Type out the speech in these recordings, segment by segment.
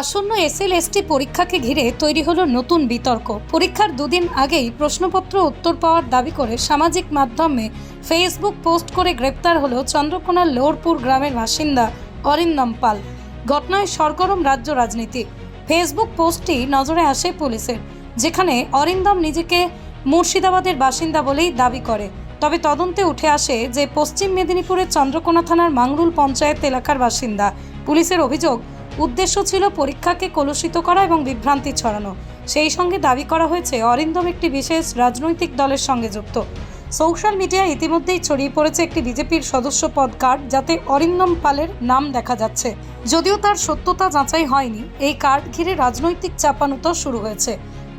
আসন্ন এসএলএসটি পরীক্ষাকে ঘিরে তৈরি হলো নতুন বিতর্ক। পরীক্ষার দুদিন আগেই প্রশ্নপত্র উত্তর পাওয়ার দাবি করে সামাজিক মাধ্যমে ফেসবুক পোস্ট করে গ্রেপ্তার হলো চন্দ্রকোনার লোরপুর গ্রামের বাসিন্দা অরিন্দম পাল। ঘটনায় সরগরম রাজ্য রাজনীতি। ফেসবুক পোস্টটি নজরে আসে পুলিশের, যেখানে অরিন্দম নিজেকে মুর্শিদাবাদের বাসিন্দা বলেই দাবি করে। তবে তদন্তে উঠে আসে যে পশ্চিম মেদিনীপুরের চন্দ্রকোনা থানার মাংরুল পঞ্চায়েত এলাকার বাসিন্দা। পুলিশের অভিযোগ উদ্দেশ্য ছিল পরীক্ষাকে কলুষিত করা এবং বিভ্রান্তি ছড়ানো। সেই সঙ্গে দাবি করা হয়েছে, অরিন্দম একটি বিশেষ রাজনৈতিক দলের সঙ্গে যুক্ত। সোশ্যাল মিডিয়ায় ইতিমধ্যেই ছড়িয়ে পড়েছে একটি বিজেপির সদস্য পদ কার্ড, যাতে অরিন্দম পালের নাম দেখা যাচ্ছে। যদিও তার সত্যতা যাচাই হয়নি, এই কার্ড ঘিরে রাজনৈতিক চাপানুতো শুরু হয়েছে।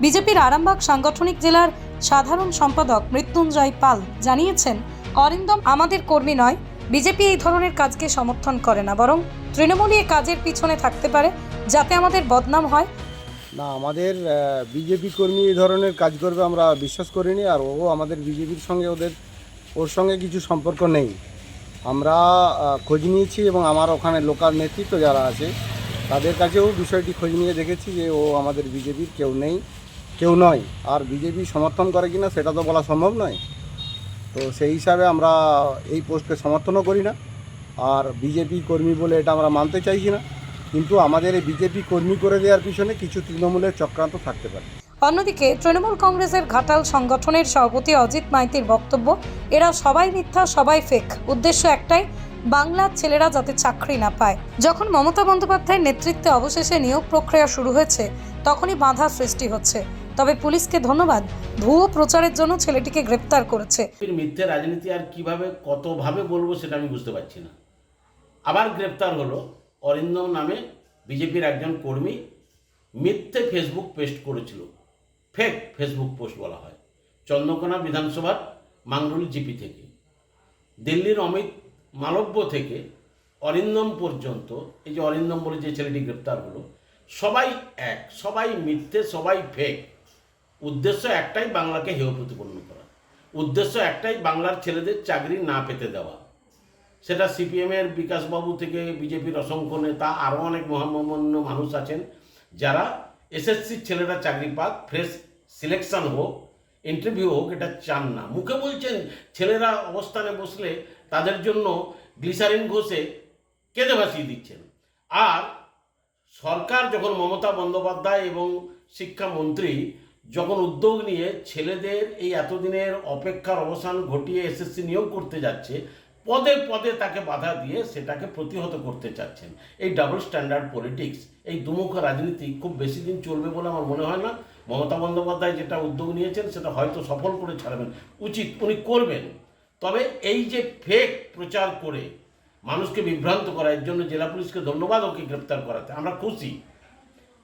বিজেপির আরামবাগ সাংগঠনিক জেলার সাধারণ সম্পাদক মৃত্যুঞ্জয় পাল জানিয়েছেন, অরিন্দম আমাদের কর্মী নয় বিজেপি এই ধরনের কাজকে সমর্থন করে না, বরং তৃণমূলই কাজের পিছনে থাকতে পারে যাতে আমাদের বদনাম হয়। না, আমাদের বিজেপি কর্মী এই ধরনের কাজ করবে আমরা বিশ্বাস করিনি, আর ও আমাদের বিজেপির সঙ্গে ওদের, ওর সঙ্গে কিছু সম্পর্ক নেই। আমরা খোঁজ নিয়েছি এবং আমার ওখানে লোকাল নেতৃত্ব যারা আছে, তাদের কাছেও বিষয়টি খোঁজ নিয়ে দেখেছি যে ও আমাদের বিজেপির কেউ নেই, কেউ নয়। আর বিজেপি সমর্থন করে কিনা, সেটা তো বলা সম্ভব নয়। তো সেই হিসাবে আমরা এই পোস্টকে সমর্থনও করি না। আর বিজেপি কর্মী বলে এটা আমরা মানতে চাইছি না। কিন্তু আমাদের এই বিজেপি কর্মী করে দেওয়ার পিছনে কিছু তৃণমূলের চক্রান্ত থাকতে পারে। অন্যদিকে, তৃণমূল কংগ্রেসের ঘাটাল সংগঠনের সভাপতি অজিত মাইতির বক্তব্য, এরা সবাই মিথ্যা, সবাই ফেক উদ্দেশ্য একটাই, বাংলার ছেলেরা যাতে চাকরি না পায়। যখন মমতা বন্দ্যোপাধ্যায়ের নেতৃত্বে অবশেষে নিয়োগ প্রক্রিয়া শুরু হয়েছে, তখনই বাধা সৃষ্টি হচ্ছে। তবে পুলিশকে ধন্যবাদ, ভুয়ো প্রচারের জন্য ছেলেটিকে গ্রেপ্তার করেছে। মিথ্যে রাজনীতি আর কীভাবে, কতভাবে বলব সেটা আমি বুঝতে পারছি না। আবার গ্রেপ্তার হলো অরিন্দম নামে বিজেপির একজন কর্মী, মিথ্যে ফেসবুক পোস্ট করেছিল। ফেক ফেসবুক পোস্ট বলা হয়। চন্দ্রকোনা বিধানসভার মাংরুল জিপি থেকে। দিল্লির অমিত মালব্য থেকে অরিন্দম পর্যন্ত, এই যে অরিন্দম বলে যে ছেলেটি গ্রেপ্তার হলো, সবাই এক, সবাই মিথ্যে, সবাই ফেক উদ্দেশ্য একটাই বাংলাকে হেয় প্রতিপন্ন করা। উদ্দেশ্য একটাই বাংলার ছেলেদের চাকরি না পেতে দেওয়া। সেটা সিপিএমের বিকাশবাবু থেকে বিজেপির অসংখ্য নেতা, আরও অনেক মহামান্য মানুষ আছেন, যারা এসএসসির ছেলেরা চাকরি পাক, ফ্রেশ সিলেকশন হোক, ইন্টারভিউ হোক, এটা চান না। মুখে বলছেন, ছেলেরা অবস্থানে বসলে তাদের জন্য গ্লিসারিন ঘষে কেঁদে ভাসিয়ে দিচ্ছেন। আর সরকার যখন মমতা বন্দ্যোপাধ্যায় এবং শিক্ষামন্ত্রী যখন উদ্যোগ নিয়ে ছেলেদের এই এতদিনের অপেক্ষার অবসান ঘটিয়ে এসএসসি নিয়োগ করতে যাচ্ছে, পদে পদে তাকে বাধা দিয়ে সেটাকে প্রতিহত করতে চাচ্ছেন। এই ডাবল স্ট্যান্ডার্ড পলিটিক্স এই দুমুখ রাজনীতি খুব বেশি দিন চলবে বলে আমার মনে হয় না। মমতা বন্দ্যোপাধ্যায় যেটা উদ্যোগ নিয়েছেন, সেটা হয়তো সফল করে ছাড়বেন। উচিত, উনি করবেন। তবে এই যে ফেক প্রচার করে মানুষকে বিভ্রান্ত করা, এর জন্য জেলা পুলিশকে ধন্যবাদ ওকে গ্রেপ্তার করাতে। আমরা খুশি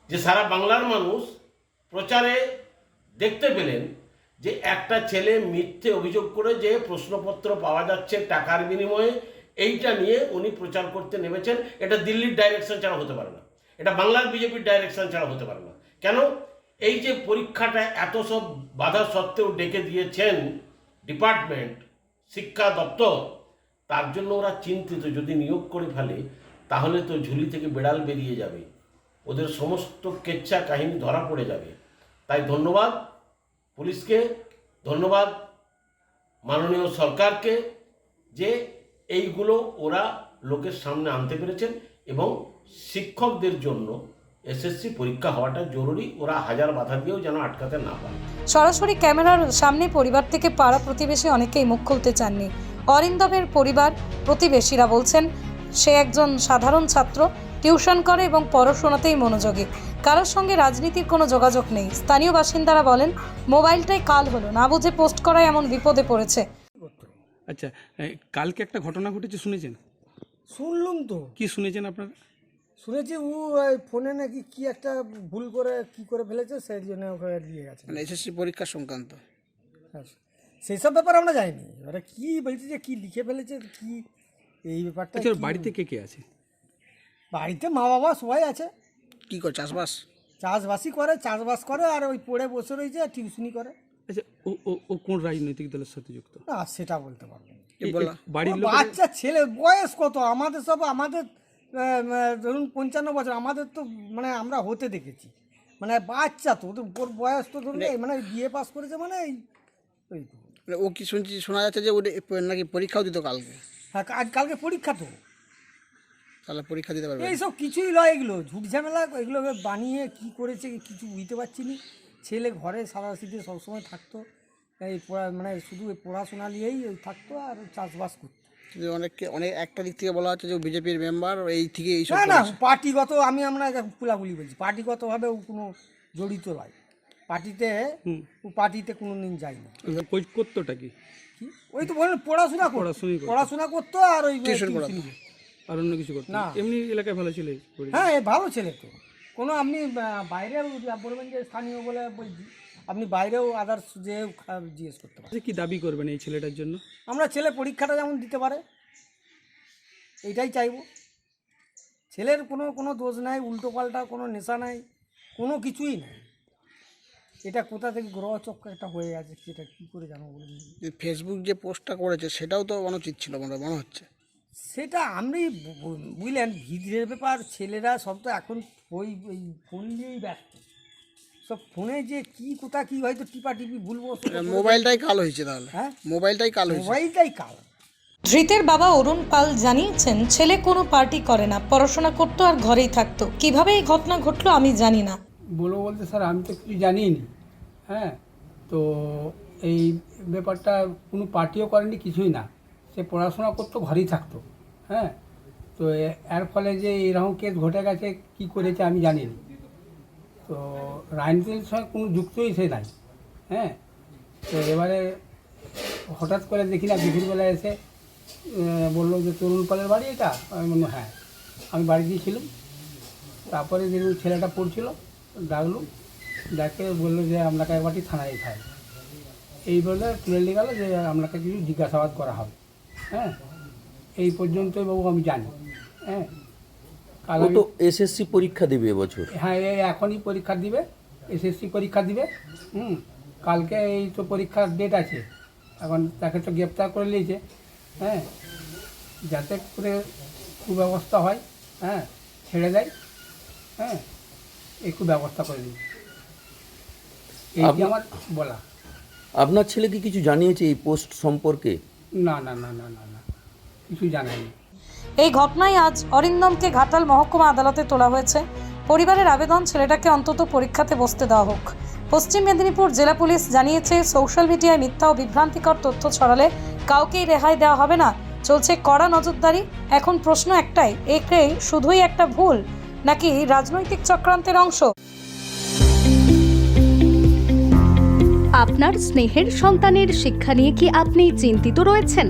যে সারা বাংলার মানুষ প্রচারে দেখতে পেলেন যে একটা ছেলে মিথ্যে অভিযোগ করে যে প্রশ্নপত্র পাওয়া যাচ্ছে টাকার বিনিময়ে, এইটা নিয়ে উনি প্রচার করতে নেমেছেন। এটা দিল্লির ডাইরেকশন ছাড়া হতে পারে না। এটা বাংলার বিজেপির ডাইরেকশন ছাড়া হতে পারে না। কেন? এই যে পরীক্ষাটা এত সব বাধা সত্ত্বেও ডেকে দিয়েছেন ডিপার্টমেন্ট, শিক্ষা দপ্তর, তার জন্য ওরা চিন্তিত। যদি নিয়োগ করে ফেলে, তাহলে তো ঝুলি থেকে বেড়াল বেরিয়ে যাবে। ওদের সমস্ত কেচ্ছা কাহিনী ধরা পড়ে যাবে। তাই ধন্যবাদ পুলিশকে, ধন্যবাদ মাননীয় সরকারকে যে এইগুলো ওরা লোকের সামনে আনতে পেরেছেন এবং শিক্ষকদের জন্য এসএসসি পরীক্ষা হওয়াটা জরুরি, ওরা হাজার বাধা দিয়েও যেন আটকাতে না পারে। সরাসরি ক্যামেরার সামনে পরিবার থেকে পাড়া প্রতিবেশী অনেকেই মুখ খুলতে চাননি। অরিন্দমের পরিবার প্রতিবেশীরা বলছেন, সে একজন সাধারণ ছাত্র, টিউশন করে এবং পড়াশোনাতেই মনোযোগী। কারোর সঙ্গে রাজনীতির কোনো যোগাযোগ নেই। স্থানীয় বাসিন্দারা বলেন মোবাইলটাই কাল হলো না বুঝে পোস্ট করায় এমন বিপদে পড়েছে। আচ্ছা এই কালকে একটা ঘটনা ঘটেছে শুনেছেন? শুনলুম তো। কি শুনেছেন আপনারা? শুনেছি ও ওই ফোনে নাকি কি একটা ভুল করে কি করে ফেলেছে সেই জন্য ওখানে দিয়ে গেছে। মানে এসএসসি পরীক্ষা সংক্রান্ত। হ্যাঁ। সেই সব ব্যাপার আমরা জানি এবারে কি বলছে যে কি লিখে ফেলেছে কি এই ব্যাপারটা আচ্ছা ওর কি- বাড়িতে কে কে আছে? বাড়িতে মা বাবা সবাই আছে। কি করে চাষবাস? চাষবাসই করে চাষবাস করে আর ওই পড়ে বসে রয়েছে আর টিউশনি করে। আচ্ছা ও ও ও কোন রাজনৈতিক দলের সাথে যুক্ত? না সেটা বলতে পারব না। কে এই- বলা বাড়ির লোক বাচ্চা ছেলে বয়স কত? আমাদের সব আমাদের ধরুন পঞ্চান্ন বছর আমাদের তো মানে আমরা হতে দেখেছি। মানে বাচ্চা তো ওদের ওর বয়স তো ধরুন এই মানে বিয়ে পাস করেছে মানে এই মানে ও কি শুনছি শোনা যাচ্ছে যে ওটা নাকি পরীক্ষাও দিত কালকে? হ্যাঁ আজ কালকে পরীক্ষা তো। তাহলে পরীক্ষা দিতে পারবে এইসব কিছুই নয় এগুলো ঝুট ঝামেলা এগুলো বানিয়ে কি করেছে কিছু বুঝতে পারছি না। ছেলে ঘরে সাদা শীতে সবসময় থাকতো এই মানে শুধু পড়াশোনা নিয়েই থাকতো আর চাষবাস করতো। যে অনেককে অনেক একটা দিক থেকে বলা হচ্ছে যে বিজেপির মেম্বার এই থেকে এইসব না না পার্টিগত আমি আমরা কুলাগুলি বলছি পার্টিগতভাবে ও কোনো জড়িত নয়। পার্টিতে ও পার্টিতে কোনো দিন যায়নি। কই করতোটা কি? কি? ওই তো বলেন পড়াশোনা পড়াশোনা করতো আর ওই টিউশন পড়াতো। আর অন্য কিছু করতো? না? এমনি এলাকায় ভালো ছিল হ্যাঁ এ ভালো ছেলে তো। কোনো আপনি আহ, বাইরেও বলবেন যে স্থানীয় বলে বলছি আপনি বাইরেও আদার্স যে জিজ্ঞেস করতে পারেন। কি দাবি করবেন এই ছেলেটার জন্য? আমরা ছেলে পরীক্ষাটা যেমন দিতে পারে এইটাই চাইব। ছেলের কোনো কোনো দোষ নাই উল্টো পাল্টা কোনো নেশা নাই কোনো কিছুই নাই। এটা কোথা থেকে গ্রহ চক্র একটা হয়ে আছে সেটা কী করে জানো বলুন। যে ফেসবুক যে পোস্টটা করেছে সেটাও তো অনুচিত ছিল মনে মনে হচ্ছে। সেটা বু- বুঝলেন ভিড়ের ব্যাপার ছেলেরা সব তো এখন ওই ওই ফোন নিয়েই ব্যস্ত। সব ফোনে যে কি কোথা কি হয়তো টিপা টিপি ভুলবো মোবাইলটাই কাল হয়েছে তাহলে। হ্যাঁ? মোবাইলটাই কাল হয়েছে। মোবাইলটাই কাল। ধৃতের বাবা অরুণ পাল জানিয়েছেন ছেলে কোনো পার্টি করে না পড়াশোনা করতো আর ঘরেই থাকতো। কীভাবে এই ঘটনা ঘটলো আমি জানি না। বলব বলতে স্যার আমি তো কিছু জানি নি হ্যাঁ তো এই ব্যাপারটা কোনো পার্টিও করেনি কিছুই না। সে পড়াশোনা করতো ঘরেই থাকতো। হ্যাঁ? তো এর ফলে যে এরকম কেস ঘটে গেছে, কি করেছে আমি জানি না তো রাজনীতির সঙ্গে কোনো যুক্তই সে নাই হ্যাঁ? তো এবারে হঠাৎ করে দেখি না বিকেলবেলা এসে বলল যে, তরুণ পালের বাড়ি এটা? আমি বললাম হ্যাঁ। আমি বাড়ি গিয়েছিলাম। তারপরে দেখুন ছেলেটা পড়ছিল, ডাকলো। ডাকে বলল যে, আপনাকে একবারটি থানায় খাই এই বলে তুলে নিয়ে গেল যে, আপনাকে কিছু জিজ্ঞাসাবাদ করা হবে। হ্যাঁ? এই পর্যন্তই বাবু আমি জানি। হ্যাঁ? ও তো এসএসসি পরীক্ষা দেবে এবছর। হ্যাঁ এই এখনই পরীক্ষা দিবে এসএসসি পরীক্ষা দিবে হুম? কালকে এই তো পরীক্ষার ডেট আছে। এখন তাকে তো গ্রেপ্তার করে নিয়েছে হ্যাঁ? যাতে করে সুব্যবস্থা হয় হ্যাঁ? ছেড়ে দেয় হ্যাঁ? একটু ব্যবস্থা করে দিই এই আমার বলা। আপনার ছেলে কি কিছু জানিয়েছে এই পোস্ট সম্পর্কে? না না না না না না। কিছু জানায়নি। এই ঘটনায় আজ অরিন্দমকে ঘাটাল মহকুমা আদালতে তোলা হয়েছে। পরিবারের আবেদন ছেলেটাকে অন্তত পরীক্ষাতে বসতে দেওয়া হোক। পশ্চিম মেদিনীপুর জেলা পুলিশ জানিয়েছে সোশ্যাল মিডিয়ায় মিথ্যা ও বিভ্রান্তিকর তথ্য ছড়ালে কাউকেই রেহাই দেওয়া হবে না। চলছে কড়া নজরদারি। এখন প্রশ্ন একটাই একে শুধুই একটা ভুল নাকি রাজনৈতিক চক্রান্তের অংশ? আপনার স্নেহের সন্তানের শিক্ষা নিয়ে কি আপনি চিন্তিত রয়েছেন?